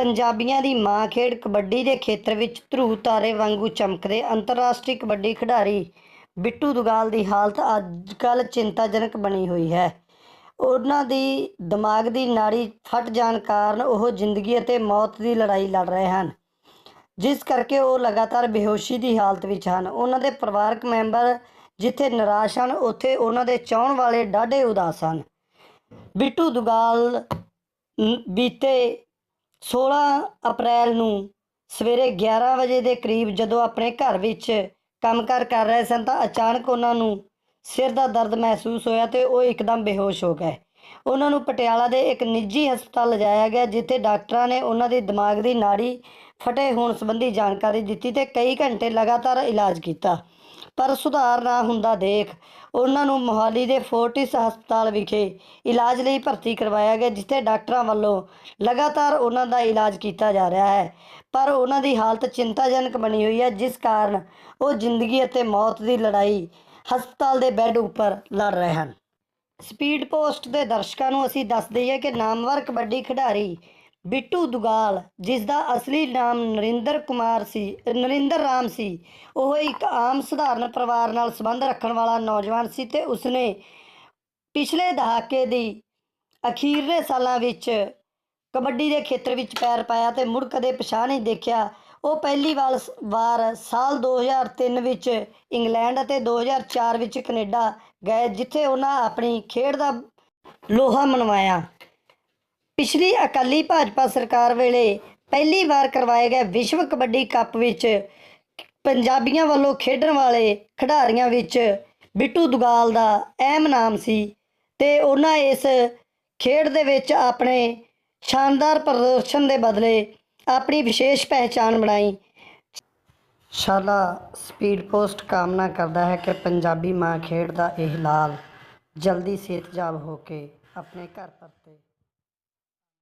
ਪੰਜਾਬੀਆਂ ਦੀ ਮਾਂ ਖੇਡ ਕਬੱਡੀ ਦੇ ਖੇਤਰ ਵਿੱਚ ਧਰੂ ਤਾਰੇ ਵਾਂਗੂ ਚਮਕਦੇ ਅੰਤਰਰਾਸ਼ਟਰੀ ਕਬੱਡੀ ਖਿਡਾਰੀ ਬਿੱਟੂ ਦੁਗਾਲ ਦੀ ਹਾਲਤ ਅੱਜ ਕੱਲ੍ਹ ਚਿੰਤਾਜਨਕ ਬਣੀ ਹੋਈ ਹੈ। ਉਹਨਾਂ ਦੀ ਦਿਮਾਗ ਦੀ ਨਾੜੀ ਫਟ ਜਾਣ ਕਾਰਨ ਉਹ ਜ਼ਿੰਦਗੀ ਅਤੇ ਮੌਤ ਦੀ ਲੜਾਈ ਲੜ ਰਹੇ ਹਨ। ਜਿਸ ਕਰਕੇ ਉਹ ਲਗਾਤਾਰ ਬੇਹੋਸ਼ੀ ਦੀ ਹਾਲਤ ਵਿੱਚ ਹਨ। ਉਹਨਾਂ ਦੇ ਪਰਿਵਾਰਕ ਮੈਂਬਰ ਜਿੱਥੇ ਨਿਰਾਸ਼ ਹਨ, ਉੱਥੇ ਉਹਨਾਂ ਦੇ ਚਾਹਣ ਵਾਲੇ ਡਾਢੇ ਉਦਾਸ ਹਨ। ਬਿੱਟੂ ਦੁਗਾਲ ਬੀਤੇ 16 ਅਪ੍ਰੈਲ ਨੂੰ ਸਵੇਰੇ 11 ਵਜੇ ਦੇ ਕਰੀਬ ਜਦੋਂ ਆਪਣੇ ਘਰ ਵਿੱਚ ਕੰਮਕਾਰ ਕਰ ਰਹੇ ਸਨ ਤਾਂ ਅਚਾਨਕ ਉਹਨਾਂ ਨੂੰ ਸਿਰ ਦਾ ਦਰਦ ਮਹਿਸੂਸ ਹੋਇਆ ਤੇ ਉਹ ਇੱਕਦਮ ਬੇਹੋਸ਼ ਹੋ ਗਏ। ਉਹਨਾਂ ਨੂੰ ਪਟਿਆਲਾ ਦੇ ਇੱਕ ਨਿੱਜੀ ਹਸਪਤਾਲ ਲਿਜਾਇਆ ਗਿਆ ਜਿੱਥੇ ਡਾਕਟਰਾਂ ਨੇ ਉਹਨਾਂ ਦੇ ਦਿਮਾਗ ਦੀ ਨਾੜੀ ਫਟੇ ਹੋਣ ਸੰਬੰਧੀ ਜਾਣਕਾਰੀ ਦਿੱਤੀ ਤੇ ਕਈ ਘੰਟੇ ਲਗਾਤਾਰ ਇਲਾਜ ਕੀਤਾ। ਪਰ ਸੁਧਾਰ ਨਾ ਹੁੰਦਾ ਦੇਖ। ਉਹਨਾਂ ਨੂੰ ਮੋਹਾਲੀ ਦੇ ਫੋਰਟਿਸ ਹਸਪਤਾਲ ਵਿਖੇ ਇਲਾਜ ਲਈ ਭਰਤੀ ਕਰਵਾਇਆ ਗਿਆ, ਜਿੱਥੇ ਡਾਕਟਰਾਂ ਵੱਲੋਂ ਲਗਾਤਾਰ ਉਹਨਾਂ ਦਾ ਇਲਾਜ ਕੀਤਾ ਜਾ ਰਿਹਾ ਹੈ। ਪਰ ਉਹਨਾਂ ਦੀ ਹਾਲਤ ਚਿੰਤਾਜਨਕ ਬਣੀ ਹੋਈ ਹੈ, ਜਿਸ ਕਾਰਨ ਉਹ ਜ਼ਿੰਦਗੀ ਅਤੇ ਮੌਤ ਦੀ ਲੜਾਈ ਹਸਪਤਾਲ ਦੇ ਬੈੱਡ ਉੱਪਰ ਲੜ ਰਹੇ ਹਨ। ਸਪੀਡ ਪੋਸਟ ਦੇ ਦਰਸ਼ਕਾਂ ਨੂੰ ਅਸੀਂ ਦੱਸ ਦਈਏ ਕਿ ਨਾਮਵਰ ਕਬੱਡੀ ਖਿਡਾਰੀ ਬਿੱਟੂ ਦੁਗਾਲ ਜਿਸ ਦਾ ਅਸਲੀ ਨਾਮ ਨਰਿੰਦਰ ਕੁਮਾਰ ਸੀ, ਨਰਿੰਦਰ ਰਾਮ ਸੀ। ਉਹ ਇੱਕ ਆਮ ਸਧਾਰਨ ਪਰਿਵਾਰ ਨਾਲ ਸੰਬੰਧ ਰੱਖਣ ਵਾਲਾ ਨੌਜਵਾਨ ਸੀ ਤੇ ਉਸਨੇ ਪਿਛਲੇ ਦਹਾਕੇ ਦੀ ਅਖੀਰਲੇ ਸਾਲਾਂ ਵਿੱਚ ਕਬੱਡੀ ਦੇ ਖੇਤਰ ਵਿੱਚ ਪੈਰ ਪਾਇਆ ਤੇ ਮੁੜ ਕਦੇ ਪਛਾਣ ਨਹੀਂ ਦੇਖਿਆ। ਉਹ ਪਹਿਲੀ ਵਾਰ ਵਾਰ ਸਾਲ 2003 ਵਿੱਚ ਇੰਗਲੈਂਡ ਅਤੇ 2004 ਵਿੱਚ ਕੈਨੇਡਾ ਗਏ, ਜਿੱਥੇ ਉਹਨਾਂ ਆਪਣੀ ਖੇਡ ਦਾ ਲੋਹਾ ਮਨਵਾਇਆ। ਪਿਛਲੀ ਅਕਾਲੀ ਭਾਜਪਾ ਸਰਕਾਰ ਵੇਲੇ ਪਹਿਲੀ ਵਾਰ ਕਰਵਾਏ ਗਏ ਵਿਸ਼ਵ ਕਬੱਡੀ ਕੱਪ ਵਿੱਚ ਪੰਜਾਬੀਆਂ ਵੱਲੋਂ ਖੇਡਣ ਵਾਲੇ ਖਿਡਾਰੀਆਂ ਵਿੱਚ ਬਿੱਟੂ ਦੁਗਾਲ ਦਾ ਅਹਿਮ ਨਾਮ ਸੀ ਤੇ ਉਹਨਾਂ ਇਸ ਖੇਡ ਦੇ ਵਿੱਚ ਆਪਣੇ ਸ਼ਾਨਦਾਰ ਪ੍ਰਦਰਸ਼ਨ ਦੇ ਬਦਲੇ ਆਪਣੀ ਵਿਸ਼ੇਸ਼ ਪਹਿਚਾਣ ਬਣਾਈ। ਸ਼ਾਲਾ ਸਪੀਡ ਪੋਸਟ ਕਾਮਨਾ ਕਰਦਾ ਹੈ ਕਿ ਪੰਜਾਬੀ ਮਾਂ ਖੇਡ ਦਾ ਇਹ ਲਾਲ ਜਲਦੀ ਸਿਹਤਯਾਬ ਹੋ ਕੇ ਆਪਣੇ ਘਰ ਪਰਤੇ।